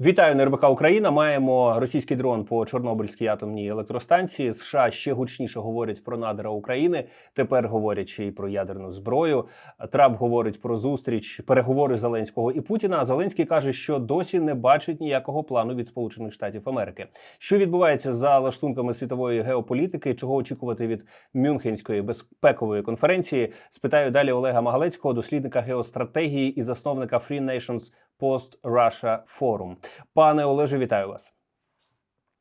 Вітаю на РБК Україна. Маємо російський дрон по Чорнобильській атомній електростанції. США ще гучніше говорять про надра України. Тепер говорять ще про ядерну зброю. Трамп говорить про зустріч переговори Зеленського і Путіна. А Зеленський каже, що досі не бачить ніякого плану від Сполучених Штатів Америки. Що відбувається за лаштунками світової геополітики? Чого очікувати від Мюнхенської безпекової конференції? Спитаю далі Олега Магалецького, дослідника геостратегії і засновника Free Nations Post Russia Forum. Пане Олеже, вітаю вас.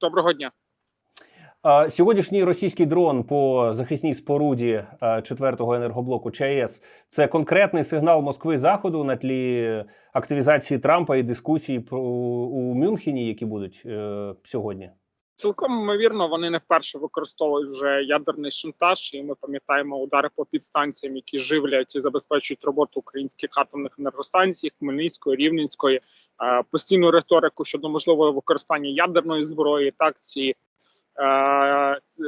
Доброго дня. Сьогоднішній російський дрон по захисній споруді четвертого енергоблоку ЧАЕС це конкретний сигнал Москви заходу на тлі активізації Трампа і дискусії про у Мюнхені, які будуть е, сьогодні. Цілком ймовірно, вони не вперше використовують вже ядерний шантаж, і ми пам'ятаємо удари по підстанціям, які живлять і забезпечують роботу українських атомних енергостанцій, Хмельницької, Рівненської, е, постійну риторику щодо можливого використання ядерної зброї. Так ці е,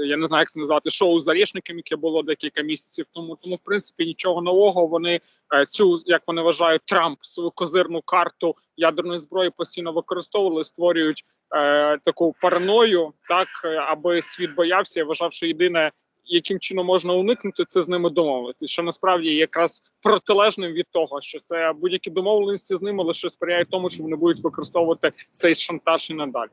я не знаю, як це назвати шоу з яке було декілька місяців тому. Тому, в принципі, нічого нового. Вони е, цю, як вони вважають, Трамп свою козирну карту ядерної зброї постійно використовували, створюють е, таку параною, так е, аби світ боявся Я вважав, що єдине, яким чином можна уникнути, це з ними домовитися. Що насправді якраз протилежним від того, що це будь-які домовленості з ними лише сприяють тому, що вони будуть використовувати цей шантаж і надалі.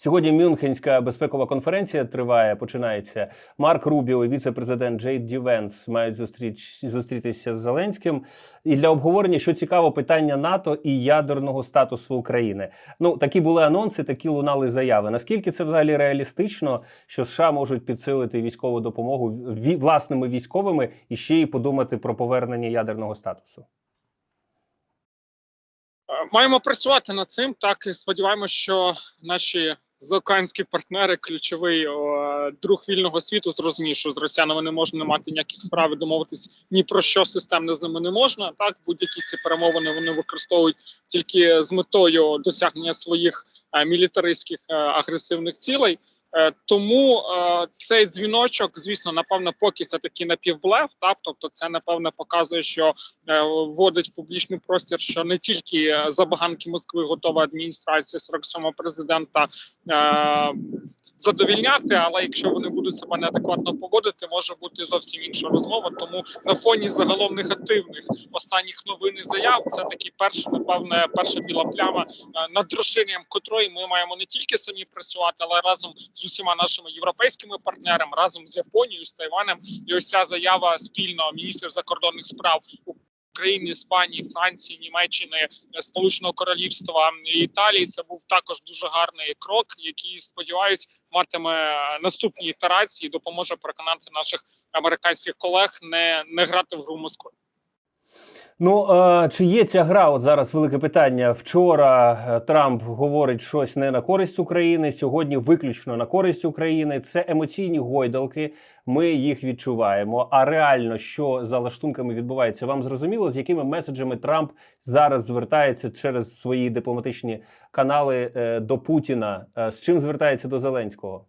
Сьогодні Мюнхенська безпекова конференція триває. Починається Марк Рубіо і віце-президент Джейд Ді Венс мають зустріч зустрітися з Зеленським. І для обговорення, що цікаво, питання НАТО і ядерного статусу України. Ну такі були анонси, такі лунали заяви. Наскільки це взагалі реалістично, що США можуть підсилити військову допомогу власними військовими і ще й подумати про повернення ядерного статусу? Маємо працювати над цим. Так і сподіваємося, що наші заокеанські партнери, ключовий о, друг вільного світу, зрозумів, що з росіянами не можна мати ніяких справ і домовитись ні про що системне з ними не можна. Так будь-які ці перемовини вони використовують тільки з метою досягнення своїх а, мілітаристських а, агресивних цілей. Е, Тому е, цей дзвіночок, звісно, напевно, поки це такий напівблеф, так тобто, це напевно показує, що е, вводить в публічний простір, що не тільки забаганки Москви готова адміністрація 47-го президента задовільняти, але якщо вони будуть себе неадекватно поводити, може бути зовсім інша розмова. Тому на фоні загалом негативних останніх новин і заяв це такий перший, напевне, перша біла пляма над розширенням котрої ми маємо не тільки самі працювати, але разом з усіма нашими європейськими партнерами, разом з Японією, з Тайванем. І ось ця заява спільно міністрів закордонних справ України, Іспанії, Франції, Німеччини, е, Сполученого Королівства і Італії. Це був також дуже гарний крок, який сподіваюсь матиме наступні ітерації допоможе переконати наших американських колег не, не грати в гру Москви. Ну е, чи є ця гра? От зараз велике питання. Вчора е, Трамп говорить щось не на користь України. Сьогодні виключно на користь України. Це емоційні гойдалки. Ми їх відчуваємо. А реально, що за лаштунками відбувається, вам зрозуміло, з якими меседжами Трамп зараз звертається через свої дипломатичні канали е, до Путіна? Е, з чим звертається до Зеленського?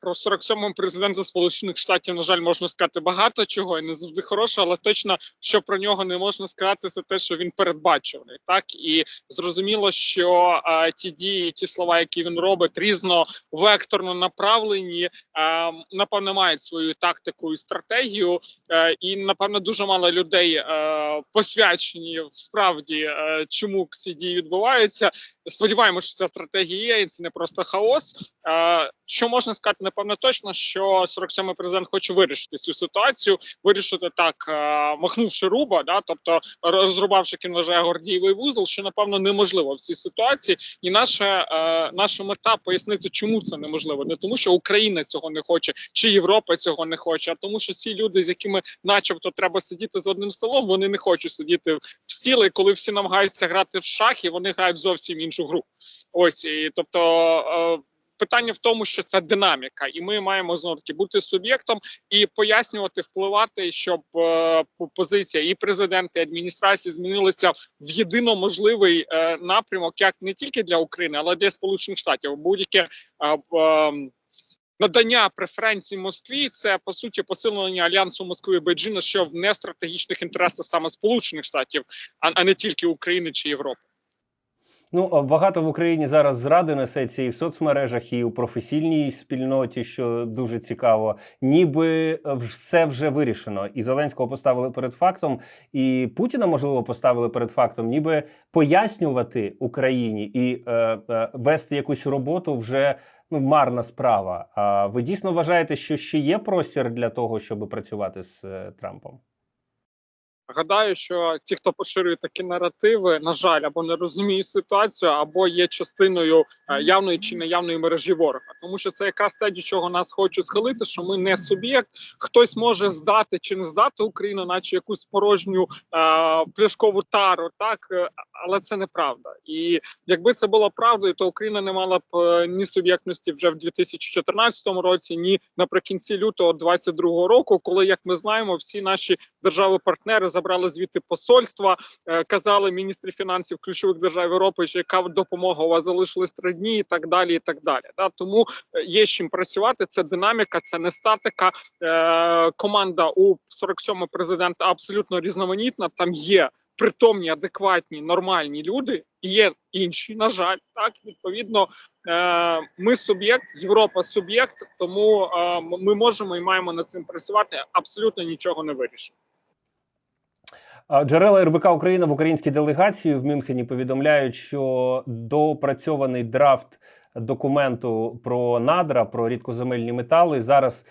Про 47-му президента Сполучених Штатів, на жаль, можна сказати багато чого і не завжди хорошого, але точно що про нього не можна сказати, це те, що він передбачуваний. Так і зрозуміло, що а, ті дії, ті слова, які він робить, різновекторно направлені, а, напевно, мають свою тактику і стратегію. Е, і напевно дуже мало людей е, посвячені справді, е, чому ці дії відбуваються. Сподіваємося, що ця стратегія і це не просто хаос. Е, Що можна сказати, напевно, точно, що 47-й президент хоче вирішити цю ситуацію, вирішити так, е, махнувши руба, да, тобто розрубавши як він гордієвий вузол, що напевно неможливо в цій ситуації. І наша, е, наша мета пояснити, чому це неможливо. Не тому, що Україна цього не хоче, чи Європа цього не хоче, а тому, що ці люди, з якими, начебто, треба сидіти за одним столом, вони не хочуть сидіти в стіли, коли всі намагаються грати в шахи, вони грають зовсім іншу гру. Ось і тобто. е, Питання в тому, що це динаміка, і ми маємо знову таки бути суб'єктом і пояснювати, впливати, щоб е, позиція і президента, і адміністрації змінилися в єдино можливий е, напрямок, як не тільки для України, але для Сполучених Штатів. Будь-яке е, е, надання преференцій Москві це по суті посилення альянсу Москви і Бейджина, що в нестратегічних інтересах саме Сполучених Штатів, а, а не тільки України чи Європи. Ну, багато в Україні зараз зради несеться і в соцмережах, і у професійній спільноті, що дуже цікаво. Ніби все вже вирішено. І Зеленського поставили перед фактом, і Путіна, можливо, поставили перед фактом, ніби пояснювати Україні і е, е, вести якусь роботу вже ну, марна справа. А ви дійсно вважаєте, що ще є простір для того, щоб працювати з е, Трампом? Гадаю, що ті, хто поширює такі наративи, на жаль, або не розуміють ситуацію, або є частиною е, явної чи неявної мережі ворога. Тому що це якраз те, до чого нас хочуть схилити, що ми не суб'єкт. Хтось може здати чи не здати Україну, наче якусь порожню е, пляшкову тару, так е, але це неправда. І якби це було правдою, то Україна не мала б ні суб'єктності вже в 2014 році, ні наприкінці лютого 2022 року, коли, як ми знаємо, всі наші держави-партнери забрали звідти посольства, е, казали міністрі фінансів ключових держав Європи, що яка допомога у вас залишилась три дні, і так далі. І так далі. Да? Тому е, є з чим працювати. Це динаміка, це не статика. Е, команда у 47-го президента абсолютно різноманітна. Там є притомні, адекватні, нормальні люди. Є інші, на жаль, так відповідно. Ми суб'єкт, Європа суб'єкт, тому ми можемо і маємо над цим працювати. Абсолютно нічого не вирішимо. Джерела РБК Україна в українській делегації в Мюнхені повідомляють, що допрацьований драфт документу про надра, про рідкоземельні метали зараз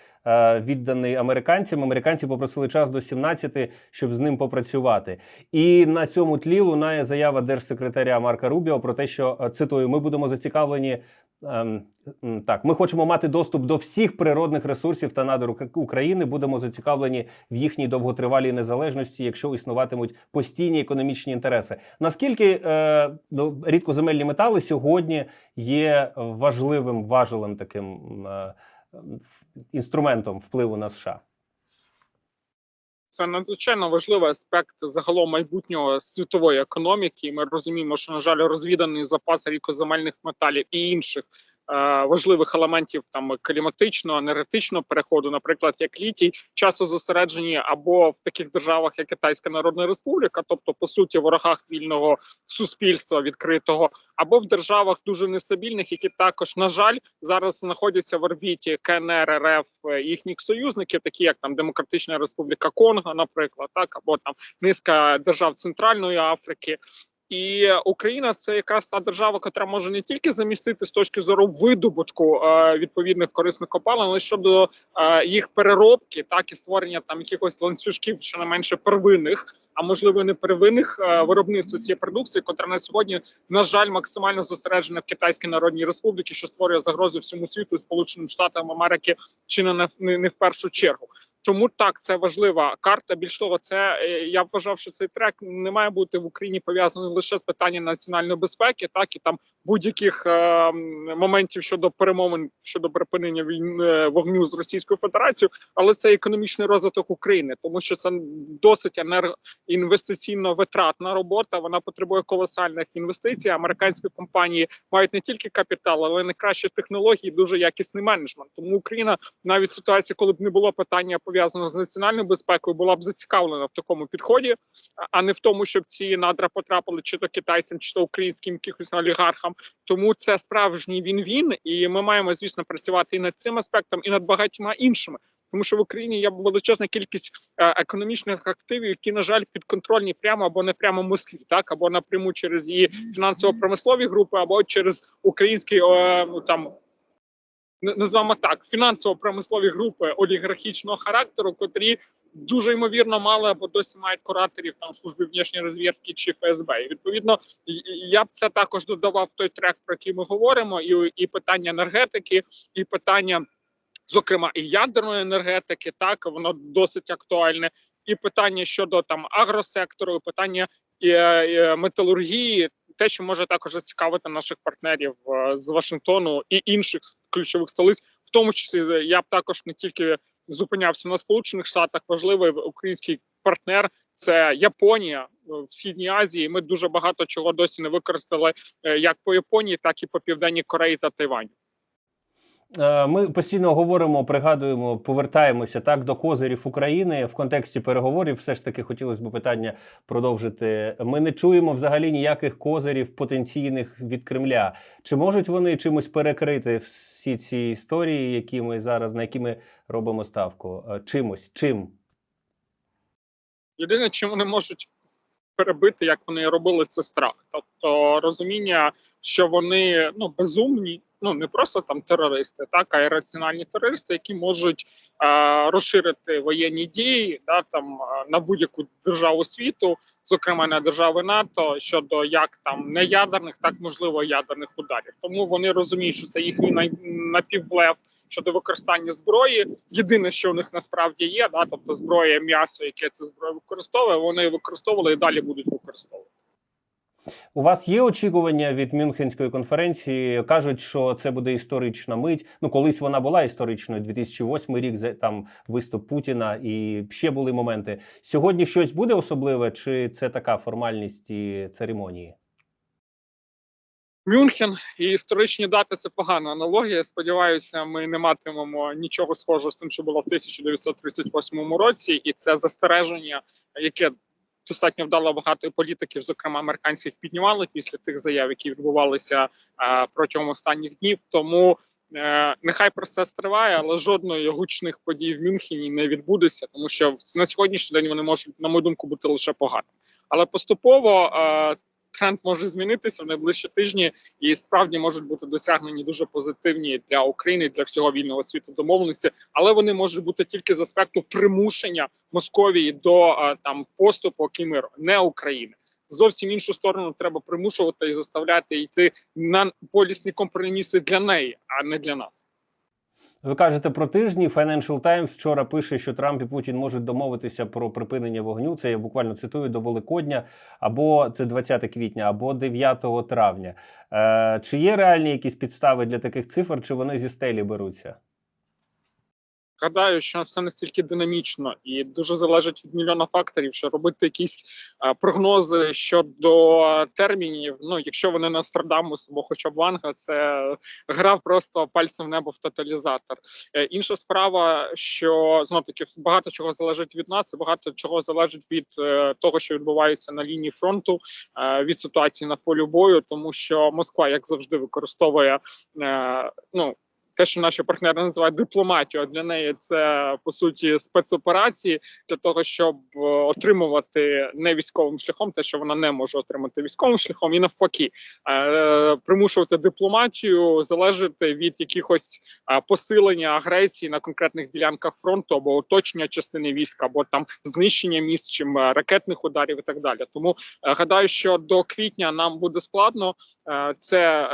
відданий американцям. Американці попросили час до 17, щоб з ним попрацювати. І на цьому тлі лунає заява держсекретаря Марка Рубіо про те, що е, цитую: ми будемо зацікавлені. ем, Так, ми хочемо мати доступ до всіх природних ресурсів та надр України. Будемо зацікавлені в їхній довготривалій незалежності, якщо існуватимуть постійні економічні інтереси. Наскільки е, ну, рідкоземельні метали сьогодні є важливим важелем таким е, інструментом впливу на США? Це надзвичайно важливий аспект загалом майбутнього світової економіки. Ми розуміємо, що на жаль, розвіданий запас рікоземельних металів і інших важливих елементів там кліматичного, енергетичного переходу, наприклад, як літій, часто зосереджені або в таких державах, як Китайська Народна Республіка, тобто по суті ворогах вільного суспільства відкритого, або в державах дуже нестабільних, які також на жаль зараз знаходяться в орбіті КНР, РФ е, їхніх союзників, такі як там Демократична Республіка Конго, наприклад, так або там низка держав Центральної Африки. І Україна це якраз та держава, яка може не тільки замістити з точки зору видобутку е, відповідних корисних копалин, але щодо е, їх переробки, так і створення там якихось ланцюжків, що не менше первинних, а можливо не первинних е, виробництв цієї продукції, котра на сьогодні на жаль максимально зосереджена в Китайській Народній Республіці, що створює загрозу всьому світу Сполученим Штатам Америки, чи не в першу чергу. Тому так це важлива карта. Більш того, це е, я вважав, що цей трек не має бути в Україні пов'язаний лише з питанням національної безпеки, так і там будь-яких е, моментів щодо перемовин щодо припинення війни е, вогню з Російською Федерацією, але це економічний розвиток України, тому що це досить енергоінвестиційно витратна робота. Вона потребує колосальних інвестицій. Американські компанії мають не тільки капітал, але й найкращі технології, дуже якісний менеджмент. Тому Україна навіть в ситуації, коли б не було питання пов'язаного з національною безпекою, була б зацікавлена в такому підході, а- не в тому, щоб ці надра потрапили чи то китайцям, чи то українським якихось олігархам. Тому це справжній він-він, і ми маємо, звісно, працювати і над цим аспектом, і над багатьма іншими. Тому що в Україні є величезна кількість е, економічних активів, які на жаль підконтрольні прямо або не прямо Москві, так або напряму через її фінансово-промислові групи, або через український е, ну, там н- назвемо так фінансово-промислові групи олігархічного характеру, котрі дуже ймовірно мали або досі мають кураторів там служби внішньої розвідки чи ФСБ. І відповідно і- і я б це також додавав той трек, про який ми говоримо, і, і питання енергетики, і питання, зокрема, і ядерної енергетики, так воно досить актуальне, і питання щодо там агросектору, і питання і, е, металургії, те, що може також зацікавити наших партнерів е, з Вашингтону і інших ключових столиць, в тому числі я б також не тільки зупинявся на Сполучених Штатах, важливий український партнер. Це Японія е, в східній Азії. Ми дуже багато чого досі не використали е, як по Японії, так і по південній Кореї та Тайваню. Е, Ми постійно говоримо, пригадуємо, повертаємося так до козирів України в контексті переговорів. Все ж таки хотілося б питання продовжити. Ми не чуємо взагалі ніяких козирів потенційних від Кремля. Чи можуть вони чимось перекрити всі ці історії, які ми зараз на які ми робимо ставку? Е, Чимось чим? Єдине, чим вони можуть перебити, як вони робили, це страх. Тобто розуміння, що вони ну безумні, ну не просто там терористи, так а й раціональні терористи, які можуть е, розширити воєнні дії, да там на будь-яку державу світу, зокрема на держави НАТО, щодо як там не ядерних, так можливо ядерних ударів. Тому вони розуміють, що це їхній напівблеф щодо використання зброї. Єдине, що у них насправді є, да, тобто зброя, м'ясо, яке це зброя використовує, вони використовували і далі будуть використовувати. У вас є очікування від Мюнхенської конференції? Кажуть, що це буде історична мить. Ну, колись вона була історичною. 2008 рік там виступ Путіна, і ще були моменти. Сьогодні щось буде особливе, чи це така формальність і церемонії? Мюнхен і історичні дати це погана аналогія. Сподіваюся, ми не матимемо нічого схожого з тим, що було в 1938 році, і це застереження, яке достатньо вдало багато політиків, зокрема американських, піднімали після тих заяв, які відбувалися протягом останніх днів. Тому е, нехай процес триває, але жодної гучних подій в Мюнхені не відбудеться, тому що на сьогоднішній день вони можуть, на мою думку, бути лише поганими. Але поступово е, тренд може змінитися в найближчі тижні і справді можуть бути досягнені дуже позитивні для України, для всього вільного світу домовленості, але вони можуть бути тільки з аспекту примушення Московії до е, там поступу і миру, не України. Зовсім іншу сторону треба примушувати і заставляти йти на полісні компроміси для неї, а не для нас. Ви кажете про тижні. Financial Times вчора пише, що Трамп і Путін можуть домовитися про припинення вогню. Це я буквально цитую до Великодня, або це 20 квітня, або 9 травня. Е, чи є реальні якісь підстави для таких цифр, чи вони зі стелі беруться? Гадаю, що все настільки динамічно і дуже залежить від мільйона факторів, що робити якісь а, прогнози щодо термінів. Ну, якщо вони Нострадамус або хоча б Ванга, це гра просто пальцем в небо в тоталізатор. Е, інша справа, що знов таки багато чого залежить від нас, і багато чого залежить від е, того, що відбувається на лінії фронту, е, від ситуації на полі бою, тому що Москва, як завжди, використовує е, ну те, що наші партнери називають дипломатію, а для неї це по суті спецоперації для того, щоб е, отримувати не військовим шляхом, те, що вона не може отримати військовим шляхом, і навпаки, е, примушувати дипломатію залежати від якихось е, посилення агресії на конкретних ділянках фронту або оточення частини війська, або там знищення міст чим ракетних ударів і так далі. Тому гадаю, що до квітня нам буде складно. Це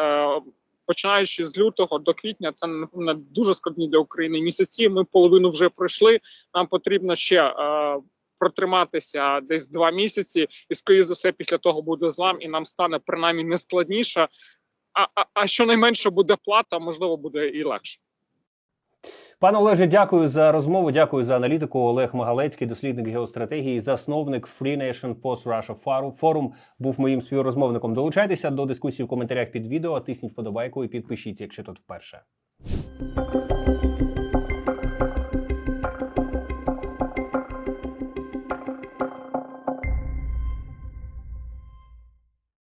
починаючи з лютого до квітня, це напевно дуже складні для України місяці. Ми половину вже пройшли. Нам потрібно ще е, протриматися десь два місяці, і скоріше за все, після того буде злам, і нам стане принаймні не складніше. А, а, а щонайменше буде плата, можливо, буде і легше. Пане Олеже, дякую за розмову. Дякую за аналітику. Олег Магалецький, дослідник геостратегії, засновник Free Nation Post Russia Forum, був моїм співрозмовником. Долучайтеся до дискусії в коментарях під відео, тисніть вподобайку і підпишіться, якщо тут вперше.